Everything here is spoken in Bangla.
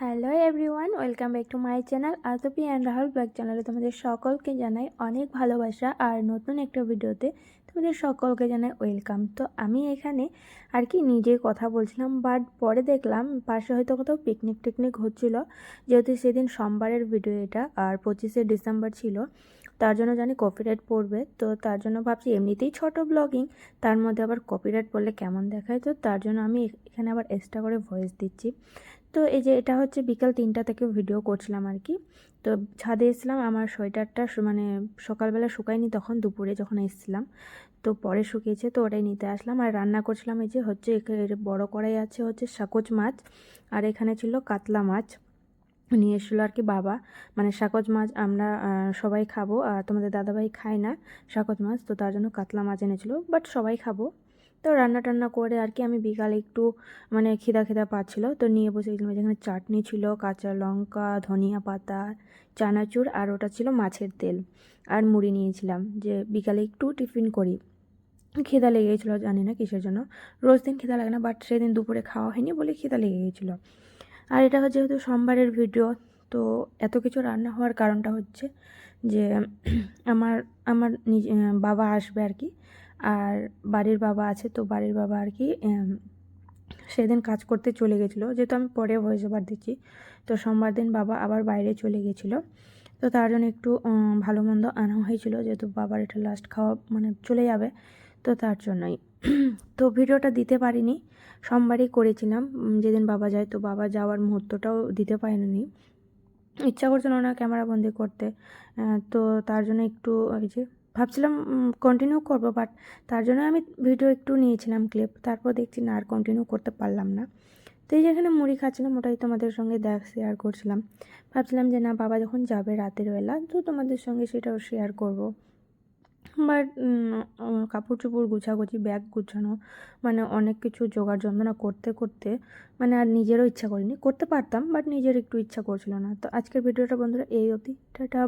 Hello everyone, welcome back to my channel আতপি and Rahul black চ্যানেলে তোমাদের সকলকে জানাই অনেক ভালোবাসা আর নতুন একটা ভিডিওতে তোমাদের সকলকে জানাই ওয়েলকাম। তো আমি এখানে আর কি নিজে কথা বলছিলাম, বাট পরে দেখলাম পাশে হয়তো কোথাও পিকনিক টিকনিক হচ্ছিল, যেহেতু সেদিন সোমবারের ভিডিও এটা আর পঁচিশে ডিসেম্বর ছিল। তার জন্য জানি কপিরাইট পড়বে। তো তার জন্য ভাবছি এমনিতেই ছোট ব্লগিং তার মধ্যে আবার কপিরাইট পড়লে কেমন দেখায়? তো তার জন্য আমি এখানে আবার এক্সট্রা করে ভয়েস দিচ্ছি। তো এই যে এটা হচ্ছে বিকাল তিনটা থেকে ভিডিও করছিলাম আর কি তো ছাদে এসেছিলাম, আমার সোয়েটারটা মানে সকালবেলা শুকায়নি, তখন দুপুরে যখন এসেছিলাম। তো পরে শুকিয়েছে, তো ওটাই নিতে আসলাম। আর রান্না করছিলাম এই যে হচ্ছে বড় কড়াই আছে হচ্ছে সাকোচ মাছ, আর এখানে ছিল কাতলা মাছ। নিয়ে এসেছিল আর কি বাবা। মানে সাকজ মাছ আমরা সবাই খাব। আর তোমাদের দাদাভাই খায় না সাকজ মাছ, তো তার জন্য কাতলা মাছ এনেছিল বাট সবাই খাব। তো রান্না টান্না করে আর কি আমি বিকালে একটু মানে খিদা খিদা পাচ্ছিল, তো নিয়ে বসে গেছিলাম। যেখানে চাটনি ছিল, কাঁচা লঙ্কা, ধনিয়া পাতা, চানাচুর, আর ওটা ছিল মাছের তেল। আর মুড়ি নিয়েছিলাম, যে বিকালে একটু টিফিন করি। খিদা লেগে জানি না কিসের জন্য। রোজ দিন খিদা লাগে না বাট সেদিন দুপুরে খাওয়া হয়নি বলে খিদা লেগে গেছিল। আর এটা হচ্ছে যেহেতু সোমবারের ভিডিও, তো এত কিছু রান্না হওয়ার কারণটা হচ্ছে যে আমার আমার নিজে বাবা আসবে আর কি। আর বাড়ির বাবা আছে, তো বাড়ির বাবা আর কি সেদিন কাজ করতে চলে গেছিল। যেহেতু আমি পরে ভয়েস ওভার দিচ্ছি, তো সোমবার দিন বাবা আবার বাইরে চলে গেছিল। তো তার জন্য একটু ভালো মন্দ আনা হয়েছিল, যেহেতু বাবার এটা লাস্ট খাওয়া মানে চলে যাবে, তো তার জন্যই। তো ভিডিওটা দিতে পারিনি। সোমবারই করেছিলাম। যেদিন বাবা যায়, তো বাবা যাওয়ার মুহূর্তটাও দিতে পারিনি। ইচ্ছা করছিল না ক্যামেরা বন্দি করতে। তো তার জন্য একটু ওই যে ভাবছিলাম কন্টিনিউ করব বাট তার জন্য আমি ভিডিও একটু নিয়েছিলাম ক্লিপ তারপর দেখছি না, আর কন্টিনিউ করতে পারলাম না। তো এই যেখানে মুড়ি খাচ্ছিলাম, ওটাই তোমাদের সঙ্গে দেখ শেয়ার করছিলাম। ভাবছিলাম যে না, বাবা যখন যাবে রাতের বেলা, তো তোমাদের সঙ্গে সেটাও শেয়ার করব। বাট কাপড় চোপড় গুছাগুছি, ব্যাগ গুছানো মানে অনেক কিছু জোগাড় যন্ত্রণা করতে করতে মানে আর নিজেরও ইচ্ছা করিনি। করতে পারতাম, বাট নিজের একটু ইচ্ছা করছিল না। তো আজকের ভিডিওটা বন্ধুরা এই অবধি। টাটা।